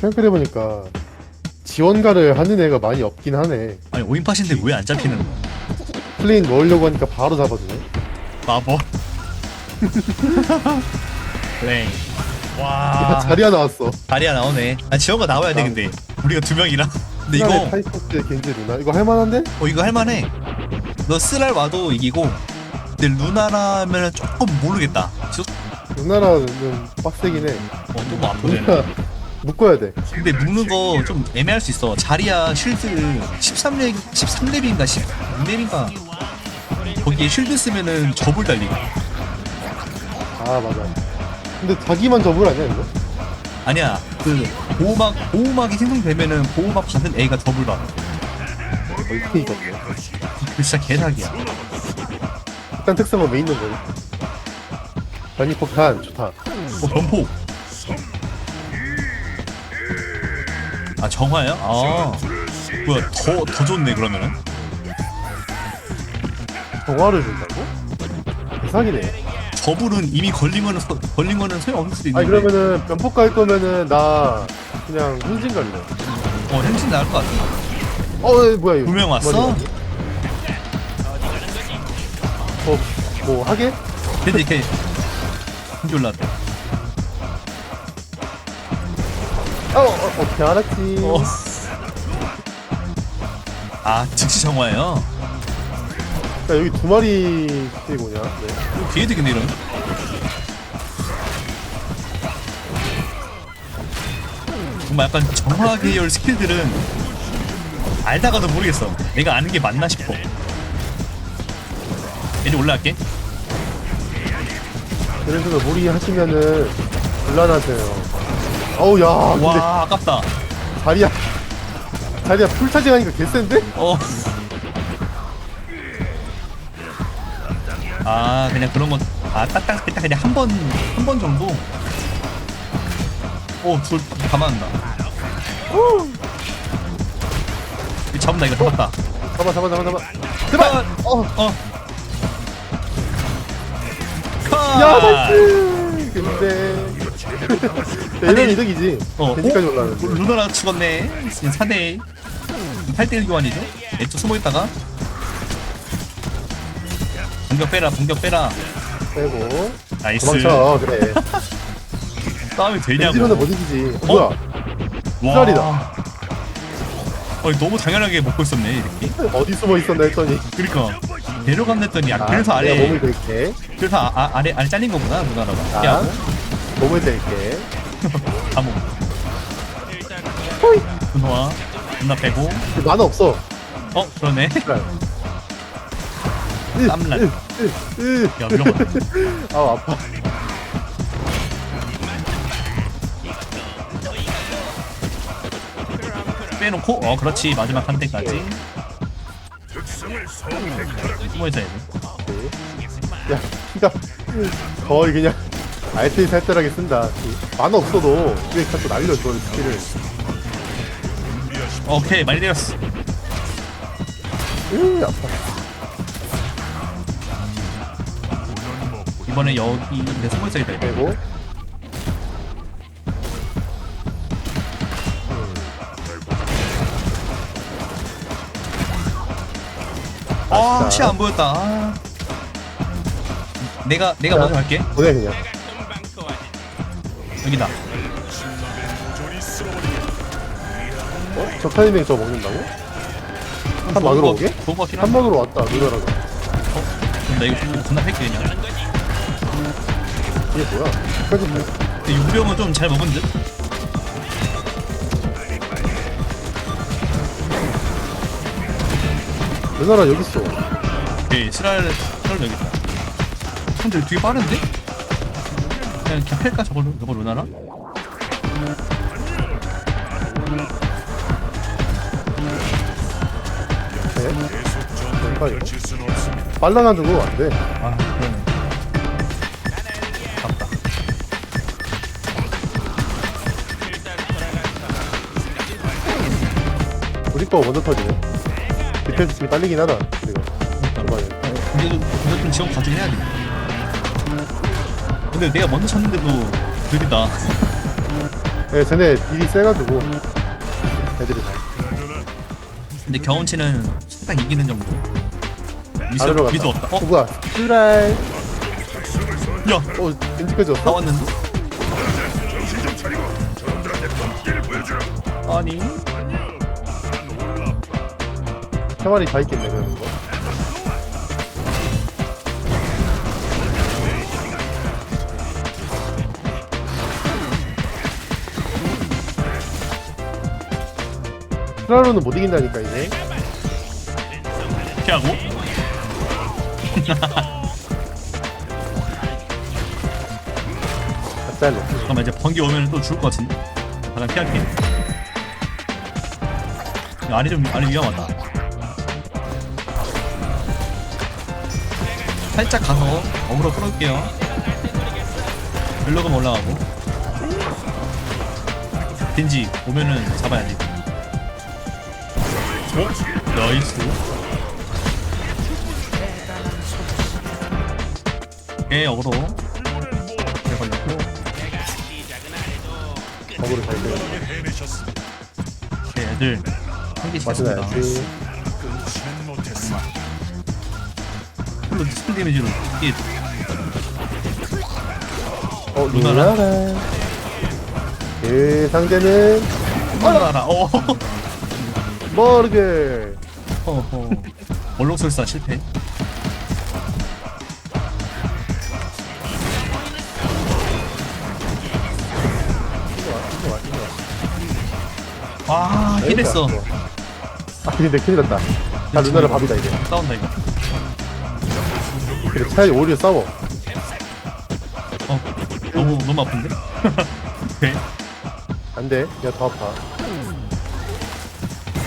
생각해보니까 지원가를 하는 애가 많이 없긴 하네. 아니 5인팟인데 왜 안 잡히는 거야? 플레인 넣으려고 하니까 바로 잡아주네. 바보. 플레이. 야, 와. 자리야 나왔어. 다리야 나오네. 아 지원가 나와야 돼 근데. 우리가 두 명이라. 근데 이거 타이포스 겐지 루나 이거 할만한데? 어 이거 할만해. 너 쓰랄 와도 이기고. 근데 루나라면 조금 모르겠다. 저, 루나라는 빡세긴 해. 어, 아프네. 루나 묶어야 돼. 근데 묶는 거 좀 애매할 수 있어. 자리야 쉴드 13렙, 13렙인가 16렙인가. 거기에 쉴드 쓰면은 접을 달리고. 아 맞아. 근데 자기만 접을 아니야 이거? 아니야. 그 보호막 보호막이 생성되면은 보호막 받는 애가 접을 받아. 어, 이렇게 이겼네. 그 진짜 개사기야. 일단 특성은 왜 있는 거지? 변이 폭탄 좋다. 어 변포. 아 정화야? 아 뭐야 더 더 좋네 그러면은. 정화를 준다고? 대박이네. 저불은 이미 걸린 거는 소, 걸린 거는 소용 없을 수도 있는데. 아니 그러면은 변폭 갈 거면은 나 그냥 hun진 갈래. 어 행진 나을 것 같아. 어 에, 뭐야 이거? 분명 왔어? 어, 뭐 하게? 근데 이렇게 올라왔다. 어, 어 어떻게 알았지? 어. 아 즉시 정화예요. 야 여기 두 마리씩 오냐? 네. 뒤에 되겠네 이러면. 정말 약간 정화 계열 스킬들은 알다가도 모르겠어. 내가 아는 게 맞나 싶어. 이제 올라갈게. 그래서 무리 하시면은 곤란하세요. 어우 야 근데 와 아깝다. 자리야 자리야 풀 차징 하니까 개센데? 어. 아 그냥 그런 건 아 딱딱 딱 그냥 한 번 한 번 정도. 오돌 가만한다. 이 잡는다 이거 잡았다. 잡아 잡아 잡아 잡아. 제발. 컷! 어. 어. 컷! 야 나이스. 근데 이런 이득이지. 어, 대지까지 오? 올라가는데. 루나라 죽었네. 4대 8대1 교환이죠. 애초 숨어 있다가 공격 빼라, 공격 빼라. 빼고 나이스. 도망쳐 그래. 싸움이 되냐고. 벤지로는 못 이기지. 어? 뭐야? 와. 쌀이다. 어, 너무 당연하게 먹고 있었네, 이렇게. 어디 숨어 있었나 했더니. 그러니까 데려간 했더니 아, 그래서 내가 아래 몸을 댈게. 그래서 아, 아, 아래 아래 잘린 거구나, 루나라가. 자, 야, 몸을 댈게. 다 먹어. 분화, 분화 빼고. 만화 없어. 어, 그러네. 그래. 땀날. 야, 위험하다. 아우 아파. 빼놓고 어 그렇지 마지막 한 대까지 숨어 있어야 돼 야, 피가 거의 그냥 알테이 살뜰하게 쓴다. 만화 없어도 그게 자꾸 날려 저 스킬을. 오케이 많이 내렸어 으, 아파. 이번에 여기 내 숨어 있어야겠다 이거. 빼고. 아 아쉽다. 시야 안 보였다 아. 내가 내가 먼저 갈게 보내 그냥. 여기다 어? 저 타이밍 저 먹는다고? 한 막으로 오게? 좋은 거 같긴 한 한데 막으로 왔다. 누나라고. 그럼 나 이거 좀 존나 팰게 그냥 이게 뭐야? 뭐 근데 용병은 좀 잘 먹은 듯 누나라 여기 있어. 오케이 스랄 스랄 여기 있다 근데 되게 빠른데? 그냥 그냥 팰까 저걸 저걸 루나라? 네? 이거? 빨라가지고 안 돼. 아 그러네 아깝다 우리 거 먼저 터지네. 디펜스 팀이 딸리긴 하다. 우리가. 이번에. 근데도 그것 좀 지원 가지고 해야 돼. 근데 내가 먼저 쳤는데도 느리다. 예, 쟤네 딜이 세가지고 애들이 다 근데 경험치는 살짝 이기는 정도. 미스 아래로 갔다. 없다. 어 어? 뭐야 스라이 야어 겐지까지 왔어? 나왔는데? 아니 세 마리 다 있겠네 그런 거 스라로는 못 이긴다니까 이제. 피하고? 가짜로. 잠깐만 이제 번개 오면 또 죽을 것 같은데? 잠깐 피할게. 야, 아니 좀 아니 위험하다. 살짝 가서 어그로 끌어올게요. 블록은 올라가고. 겐지 오면은 잡아야지 어? 나이스 어그로 잘 걸렸고 거구를 잘 돼. 네, 애들. 나야지 풀로 스킬 데미지로 이게 어 루나라? 루나라 그 상대는 알아. 어. 어허. 몰록술사 실패. 와, 힐했어. 아 근데 큰일 났다 다 루나라 밥이다 이제 싸운다 이거. 그래 차라리 오히려 싸워 어, 너무 너무 아픈데? 네. 안돼 야더 아파 아,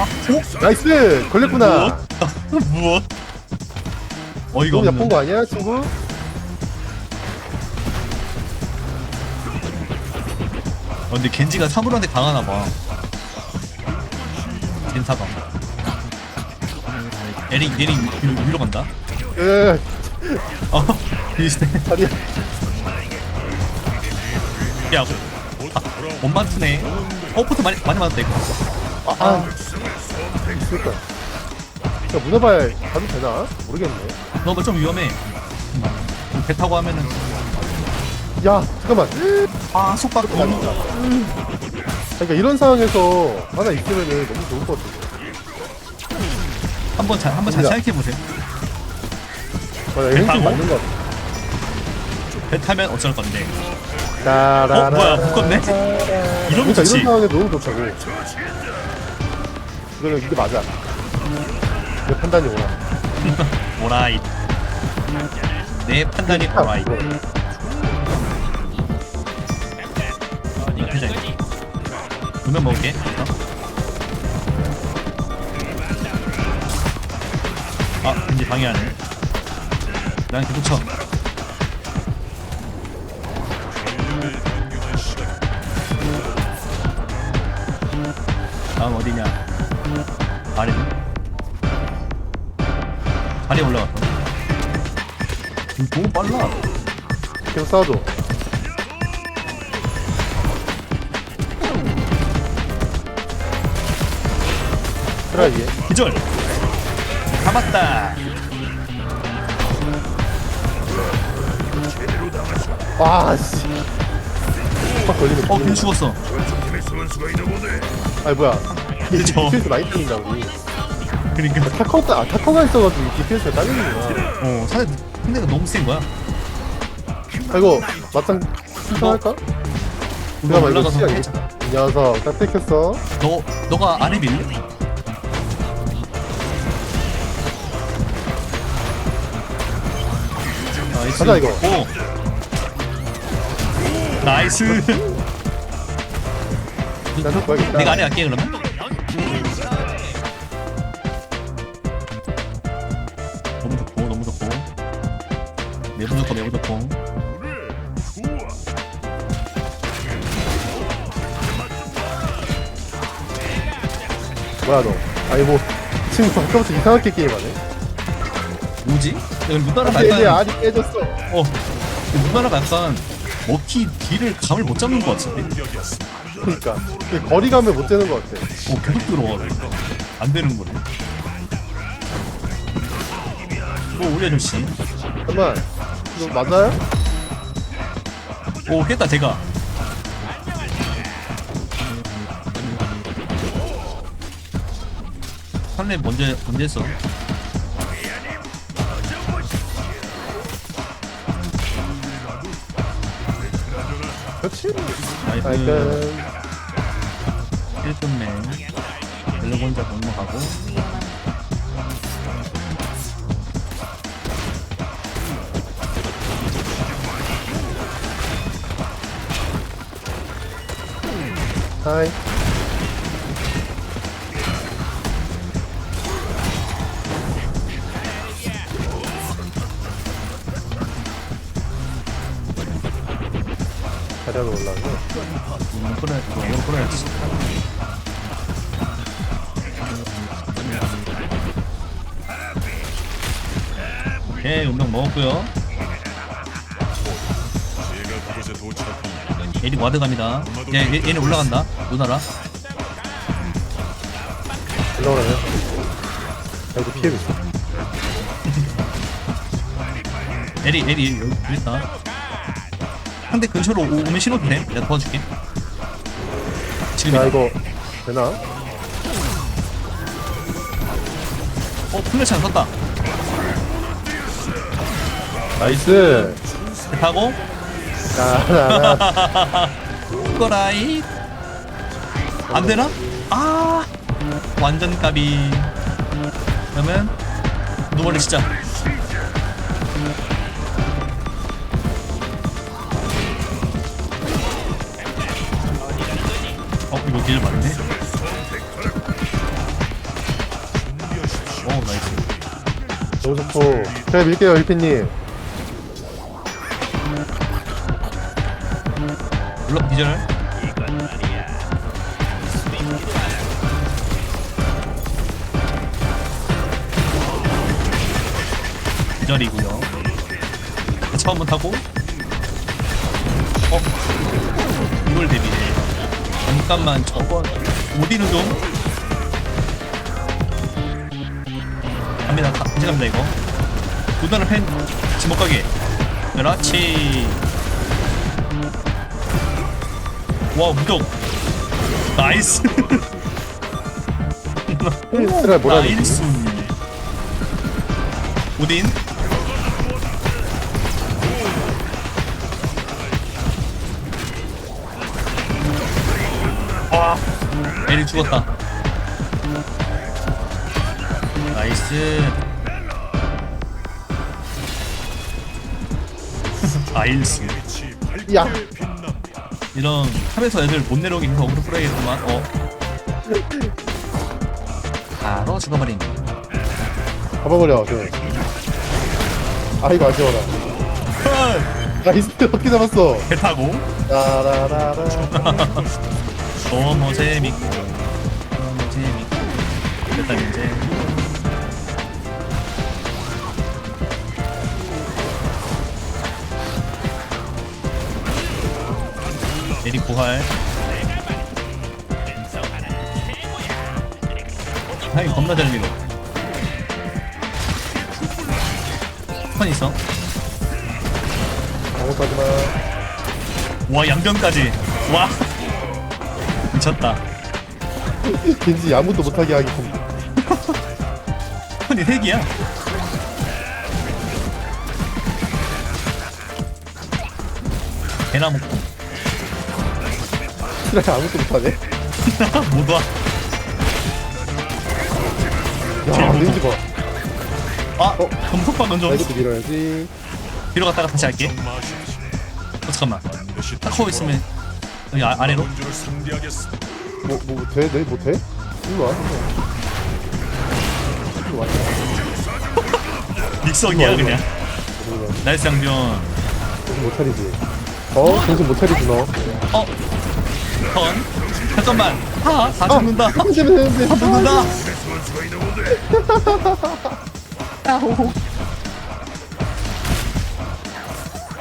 오? 나이스 걸렸구나 무엇? 무엇? 어이가 너무 없는. 나쁜 거 아니야 친구? 어, 근데 겐지가 사물한테 강하나 봐. 겐사가. 에릭 에릭 위로, 위로 간다. 에 어, 비슷해. 다리야 야, 아, 못 맞추네. 어, 포트 많이 많이 맞았다 이거. 아, 아. 있을까 야 문어발 가도 되나? 모르겠네 너무 좀 위험해. 배 타고 하면은 야 잠깐만 아 속박 너무 그러니까 이런 상황에서 하나 있으면은 너무 좋을 것 같은데 한번 잘 한번 잘. 생각해 보세요. 맞아 배 왠지 타고? 맞는 것 같아 배 타면 어쩔 건데. 따라라 어, 뭐야, 묶었네? 이러면 그러니까 좋지. 이런 상황에 너무 좋다고 이거는 이게 맞아 내 판단이 오라 오라이. 내 판단이 오라이. 두면 먹을게. 어? 아, 왠지 방해하네. 난 계속 쳐. 다음 어디냐? 아래. 다리 올라갔다. 이거 너무 빨라. 계속 싸워줘 이게 기절. 잡았다. 와씨 확 걸리면 어, 괜히 죽었어. 아니 뭐야 그쵸. 디펜스 많이 딸린다 우리 그러니까. 타커가 아, 타커가 있어가지고 디펜스가 딸리는구나 어, 상대 상대가 너무 센 거야. 아 이거 막상 신청할까? 우리가 잠깐만 이거 올라가서 시작 해자. 이 녀석 딱 뺏겼어 너 너가 아래 밀래? 나이스. 가자, 이거. 오. 나이스. 난 바꿔야겠다 내가 아래 갈게 그러면. 매부 좋고. 뭐야 너 아니 뭐 친구 아까부터 이상하게 게임하네 뭐지? 여기 누나랑 근데 이제 약간 알이 깨졌어 어 누나랑 약간 먹기 딜을 감을 못 잡는 것 같은데. 그러니까 이게 거리감을 못 재는 것 같아. 오 계속 들어와 안 되는 거네 오 우리 아저씨 잠깐만 이거 맞아요? 오 깼다 제가 한래 먼저 먼저 했어 그렇지. 나이스 나이스. 1분맨 멜로 혼자 넘어가고 하이. 이거 끌어야 이거 이거 끌어야지 오케이 그곳에 도착한 얘리 와드 갑니다 얘, 얘 얘네 올라간다 누나라? 올라오라면 여기도 피해고 있어. 에리 에리 여기 여기 있다. 상대 근처로 오- 오면 신호도 돼 내가 도와줄게. 자 지금이다. 이거 되나? 어 플래시 안 썼다. 나이스. 하고. 자라라 꼬라이 안 되나? 아 완전 까비. 그러면 노멀리 진짜 어 이거 길 맞네? 오 나이스. 너무 좋고 제가 밀게요 일피님. 블럭 기절 기절이고요. 처음부터 타고. 어? 이걸 대비해. 잠깐만 저거 어디는 좀? 갑니다. 가, 이제 갑니다 이거. 구단을 팬 지못 가게. 그렇지. 와 무적. 나이스. 뭐라 되지? 오딘 에리 죽었다. 나이스. 나이스. 야. 이런 탑에서 애들 못 내려오게 해서 어그로 끌어야겠구만 어. 바로 죽어버린. 잡아버려 그. 아이고 아쉬워라. 나이스 어떻게 잡았어? 배 타고? 재밌고 너무 재밌고 됐다 이제. 에리 고할 하이 겁나 잘 밀어. 턴 있어. 와 양변까지. 와. 미쳤다. 겐지 아무도 못하게 하기 좀 턴이 3개야 개나 먹고 실에 아무도 못하네 못 와. 야 렌지 봐 아, 어? 검속박 나 던져. 이것도 밀어야지 뒤로 갔다가 다시 할게. 어, 잠깐만. 반드시 타코 있으면 여기 아, 아래로. 상대하겠어. 뭐뭐 돼? 네? 못해? 일로 와 일로 와 믹서기야 그냥. 일로 와 나이스. 정신 못 차리지 어? 정신 못 차리지 너 어, 턴. 잠깐만. 아, 다 죽는다. 다 아, 때문에 되는데 죽는다. 아호.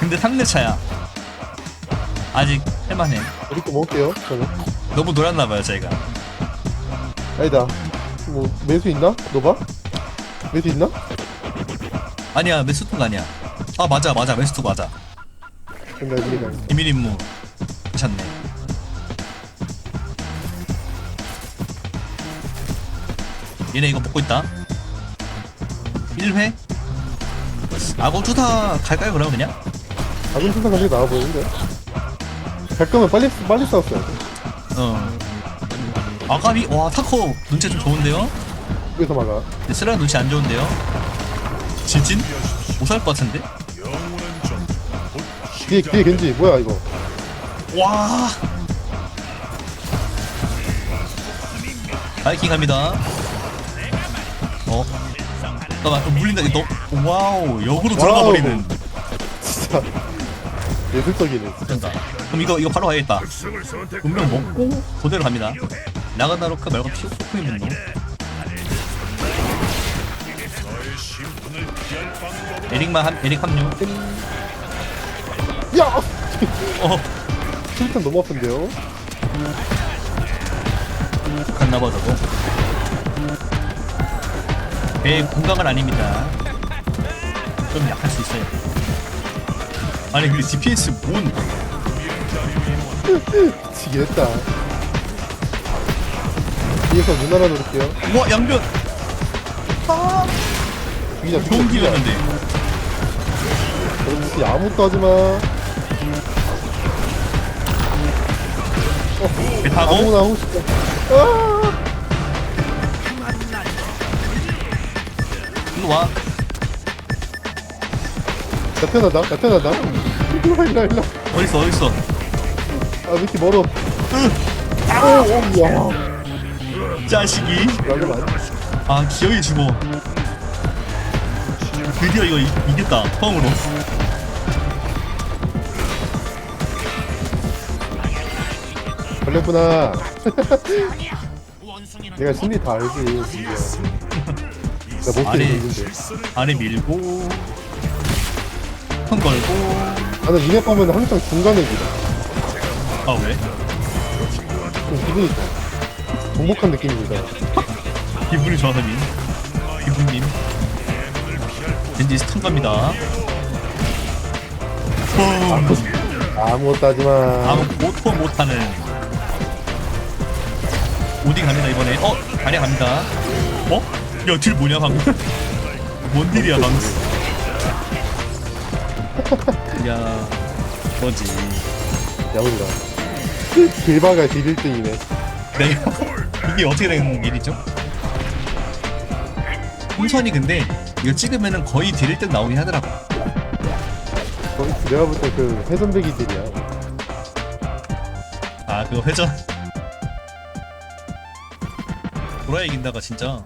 근데 3대 차야. 아직 할만해. 우리 거 먹을게요 저는 너무 놀았나봐요 저희가 아니다 뭐 매수 있나? 노바? 매수 있나? 아니야 메스토가 아니야. 아 맞아 맞아. 메스토 맞아. 비밀 임무. 괜찮네. 얘네 이거 먹고 있다. 1회? 악어 투사 갈까요 그러면 그냥? 작은 순간 가지고 나와 보이는데? 갈 거면 빨리 빨리 싸웠어야 돼 어. 아가비 와 타코 눈치 좀 좋은데요? 여기서 막아. 근데 쓰라 눈치 안 좋은데요? 진진? 못살 것 같은데? 뒤에 뒤에 겐지. 뭐야 이거? 와! 바이킹 갑니다. 어? 잠깐만 좀 물린다. 이거 너 와우. 역으로 들어가 와우. 버리는. 진짜. 예술적이네. 된다 그럼 이거 이거 바로 가야겠다. 분명 먹고 그대로 갑니다. 라그나로크 말고 피오코의 분노 에릭만 한 에릭 합류 야! 어. 술탄 너무 아픈데요? 갔나봐 저거. 배 공강은 아닙니다. 좀 약할 수 있어요. 아니 근데 DPS 뭔? 지겠다. 뒤에서 눈 하나 노릴게요. 우와 양변 죽이자 좋은 죽이자. 기회였는데. 그렇지 아무것도 하지마. 배 타고? 아무나 하고 싶다. 아! 일로 와. 나 태어나다 나 태어나다. 일로와 일로와 일로와. 어딨어 어딨어? 아 미키 멀어. 오오야. 자식이. 라고 많이. 아 기어이 죽어 드디어 이거 이, 이겼다 처음으로. 걸렸구나. 내가 심리 다 알지 진짜 나 아니. 있는데. 아래 밀고 손 걸고. 나는 이맵 하면 항상 중간에 기다 아 왜? 좀 기분이 좋아. 정복한 느낌입니다 기분이 좋아서 민 기분님 왠지 스턴 갑니다. 뿜 아무것도 하지 마 아무 모토 못하는. 오딩 갑니다 이번에. 어 다리 갑니다. 어? 야딜 뭐냐 방금? 뭔 딜이야 방금? 야 뭐지? 야무지다 길바가 딜 1등이네. 내가 이게 어떻게 된 일이죠? 풍선이 근데 이거 찍으면은 거의 딜일 듯 나오긴 하더라고. 거기 내가 볼 때 그 회전배기 딜이야. 아 그거 회전. 돌아야 이긴다가 진짜